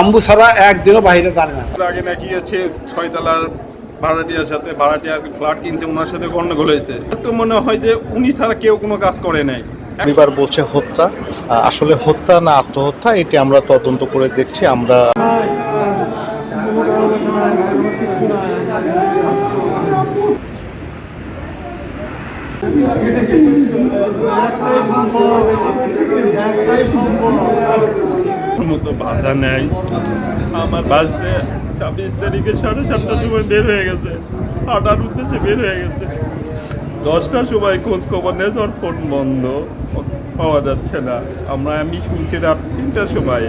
আম্বু ছাড়া একদিনও বাইরে দাঁড়ে না। আগে নাকি আছে ছয়তলার ভাড়াটিয়ার সাথে ভাড়াটিয়ার ফ্ল্যাট কিনছে ওনার সাথে গন্ডগোল হয়েছে। তো মনে হয় যে উনি ছাড়া কেউ কোনো কাজ করে নাই। পরিবার বলছে হত্যা। আসলে হত্যা না আত্মহত্যা এটি আমরা তদন্ত করে দেখছি আমরা মতো ভাষা নেয় আমার বাসতে ছাব্বিশ তারিখে সাড়ে সাতটার সময় বের হয়ে গেছে। আটার উদ্দেশ্যে বের হয়ে গেছে। দশটার সময় খোঁজ খবর নেই তোর ফোন বন্ধ, পাওয়া যাচ্ছে না। আমরা আমি শুনছি রাত তিনটার সময়।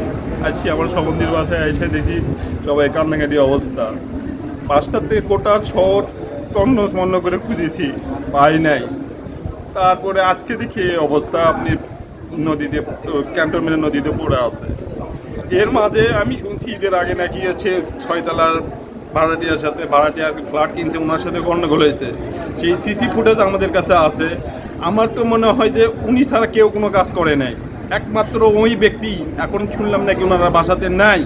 আসছি আমার সম্বন্ধীর বাসায়, এসে দেখি সবাই কান্নাকাটি অবস্থা। পাঁচটার থেকে গোটা শহর তন্ন মন্ন করে খুঁজেছি, পাই নাই। তারপরে আজকে দেখি অবস্থা, আপনি নদীতে, ক্যান্টনমেন্টের নদীতে পড়ে আছে। এর মাঝে আমি শুনছি ঈদের আগে নাকি আছে ছয়তলার ভাড়াটিয়ার সাথে, ভাড়াটিয়ার ফ্ল্যাট কিনছে ওনার সাথে গন্ডগোল হয়েছে। সেই সিসি ফুটেজ আমাদের কাছে আছে। আমার তো মনে হয় যে উনি ছাড়া কেউ কোনো কাজ করে নাই। একমাত্র ওই ব্যক্তি, এখন শুনলাম নাকি ওনারা বাসাতে নাই।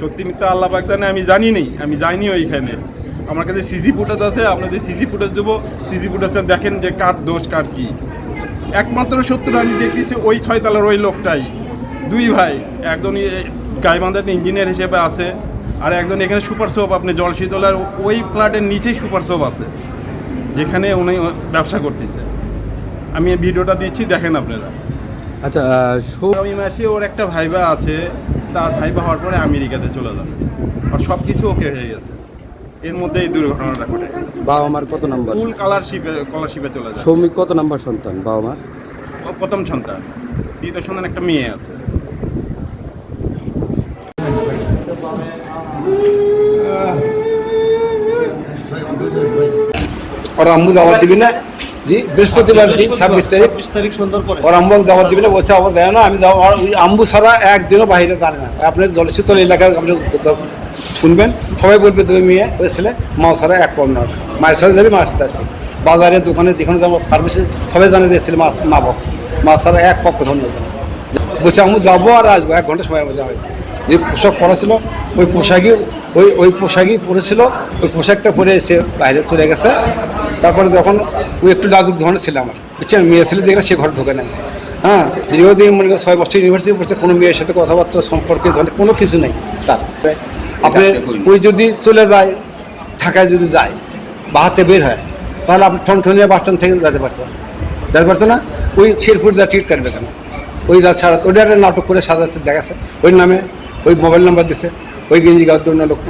সত্যি মিথ্যা আল্লাহ জানে, আমি জানি নি আমি যাইনি ওইখানে। আমার কাছে সিজি ফুটেজ আছে, আপনাদের সিজি ফুটেজ দেবো। সিজি ফুটেজটা দেখেন যে কার দোষ, কার কি। একমাত্র সত্যটা আমি দেখতেছি, ওই ছয়তলার ওই লোকটাই। দুই ভাই একজন গাইবান্ধাতে ইঞ্জিনিয়ার হিসেবে আছে আর একজন এখানে সুপার শপ আপনি জলশীতলার ওই ফ্ল্যাটের নিচেই সুপার শপ আছে যেখানে উনি ব্যবসা করতেছে। আমি ভিডিওটা দিচ্ছি দেখেন আপনারা। আচ্ছা আগামী মাসে ওর একটা ভাইবা আছে তার ভাইবা হওয়ার পরে আমেরিকাতে চলে যাবে। আর সব কিছু ওকে হয়ে গেছে। এর মধ্যে এই দুর্ঘটনাটা ঘটে বাবা মার কত নাম্বার? ফুল কালারশিপে স্কলারশিপে চলে যায় সৌমিক কত নাম্বার সন্তান বাবা মার? প্রথম সন্তান। দ্বিতীয় সন্তান একটা মেয়ে আছে। ওরা আম্বু দাওয়াত দিবি না? জি বৃহস্পতিবার দিন ছাব্বিশ তারিখ। তারিখ সন্ধ্যার পরে। ওরা আম্বু দাওয়াত দিবি না? বলছে আবার দেয় না আমি যাব আর ওই আম্বু ছাড়া একদিনও বাইরে দাঁড়ে না। আপনি জলশীতল এলাকায় আপনি শুনবেন। সবাই বলবে তুমি মেয়ে ওই ছেলে মা ছাড়া এক কম না মায়ের সাথে যাবি মায়ের সাথে আসবি। বাজারে দোকানে যেখানে যাব ফার্মেসি সবাই জানে যে ছেলে মা মা ভক্ত। মা ছাড়া এক পক্ষ ধন্য না। বলছে আমি যাব আর আসব। এক ঘণ্টা সময়ের মধ্যে হবে যে পোশাক পরা ছিল ওই পোশাকই ওই ওই পোশাকই পরেছিল ওই পোশাকটা পরে এসে বাইরে চলে গেছে। তারপরে যখন ওই একটু লাজুক ধরনের ছিল আমার। বুঝছেন? মেয়ে ছেলে দেখলে সে ঘরে ঢোকে নাই। হ্যাঁ দীর্ঘদিন মনে করেন ছয় বছর ইউনিভার্সিটি পড়ছে কোনো মেয়ের সাথে কথাবার্তা সম্পর্কে ধরনের কোনো কিছু নেই তার। আপনি ওই যদি চলে যায় ঢাকায় যদি যায় বা হাতে বের হয় তাহলে আপনি ঠনঠনিয়া বাস স্ট্যান্ড থেকে যেতে পারতো। যেতে পারতো না? ওই ছিটফুট যা টিট কাটবে কেন? ওই রাত সারা ওইটা একটা নাটক করে সাজাচ্ছে দেখাচ্ছে। ওই নামে ওই মোবাইল নাম্বার দিছে। ওই গেঞ্জি জন্য লোক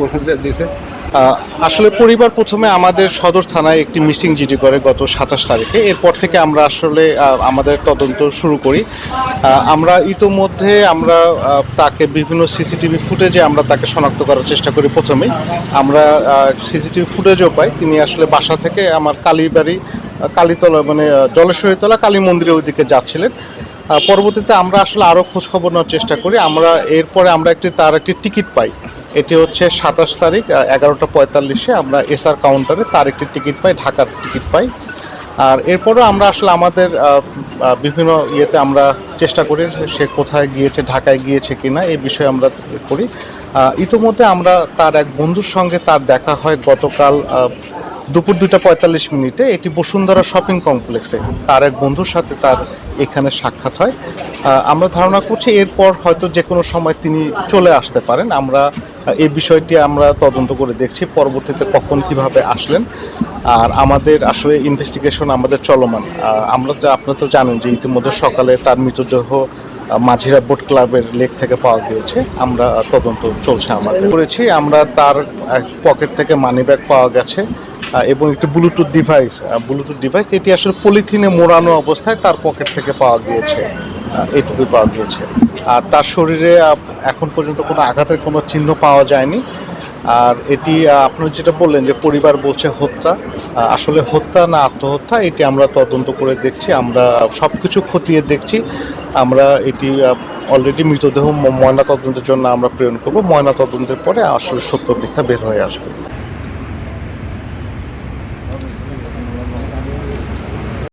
আহ, আসলে পরিবার প্রথমে আমাদের সদর থানায় একটি মিসিং জিডি করে গত সাতাশ তারিখে। এরপর থেকে আমরা আসলে আমাদের তদন্ত শুরু করি। আমরা ইতোমধ্যে আমরা তাকে বিভিন্ন সিসিটিভি ফুটেজে আমরা তাকে শনাক্ত করার চেষ্টা করি প্রথমেই আমরা সিসিটিভি ফুটেজও পাই। তিনি আসলে বাসা থেকে আমার কালীবাড়ি কালীতলা মানে জলেশ্বরীতলা কালী মন্দিরের ওইদিকে যাচ্ছিলেন। পরবর্তীতে আমরা আসলে আরও খোঁজখবর নেওয়ার চেষ্টা করি। আমরা এরপরে আমরা একটি, তার একটি টিকিট পাই। এটি হচ্ছে সাতাশ তারিখ এগারোটা পঁয়তাল্লিশে আমরা এসআর কাউন্টারে তার একটি টিকিট পাই, ঢাকার টিকিট পাই। আর এরপরেও আমরা আসলে আমাদের বিভিন্ন ইয়েতে আমরা চেষ্টা করি সে কোথায় গিয়েছে, ঢাকায় গিয়েছে কিনা, এই বিষয়ে আমরা করি। ইতোমধ্যে আমরা তার এক বন্ধুর সঙ্গে তার দেখা হয়। গতকাল দুপুর দুটা পঁয়তাল্লিশ মিনিটে এটি বসুন্ধরা শপিং কমপ্লেক্সে। তার এক বন্ধুর সাথে তার এখানে সাক্ষাৎ হয়। আমরা ধারণা করছি এরপর হয়তো যে কোনো সময় তিনি চলে আসতে পারেন। আমরা এই বিষয়টি আমরা তদন্ত করে দেখছি পরবর্তীতে কখন কীভাবে আসলেন। আর আমাদের আসলে ইনভেস্টিগেশন আমাদের চলমান। আমরা যা, আপনারা তো জানেন যে ইতিমধ্যে সকালে তার মৃতদেহ মাঝিরা বোট ক্লাবের লেক থেকে পাওয়া গিয়েছে। আমরা তদন্ত চলছে আমাদের। করেছি, আমরা তার পকেট থেকে মানি ব্যাগ পাওয়া গেছে। এবং একটি ব্লুটুথ ডিভাইস ব্লুটুথ ডিভাইস এটি আসলে পলিথিনে মোড়ানো অবস্থায় তার পকেট থেকে পাওয়া গিয়েছে আহ, এইটুকুই পাওয়া গিয়েছে। আর তার শরীরে এখন পর্যন্ত কোনো আঘাতের কোনো চিহ্ন পাওয়া যায়নি। আর এটি আপনারা যেটা বললেন যে পরিবার বলছে হত্যা আসলে হত্যা না আত্মহত্যা এটি আমরা তদন্ত করে দেখছি আমরা সব কিছু খতিয়ে দেখছি। আমরা এটি অলরেডি মৃতদেহ ময়না তদন্তের জন্য আমরা প্রেরণ করব। ময়না তদন্তের পরে আসলে সত্য মিথ্যা বের হয়ে আসবে।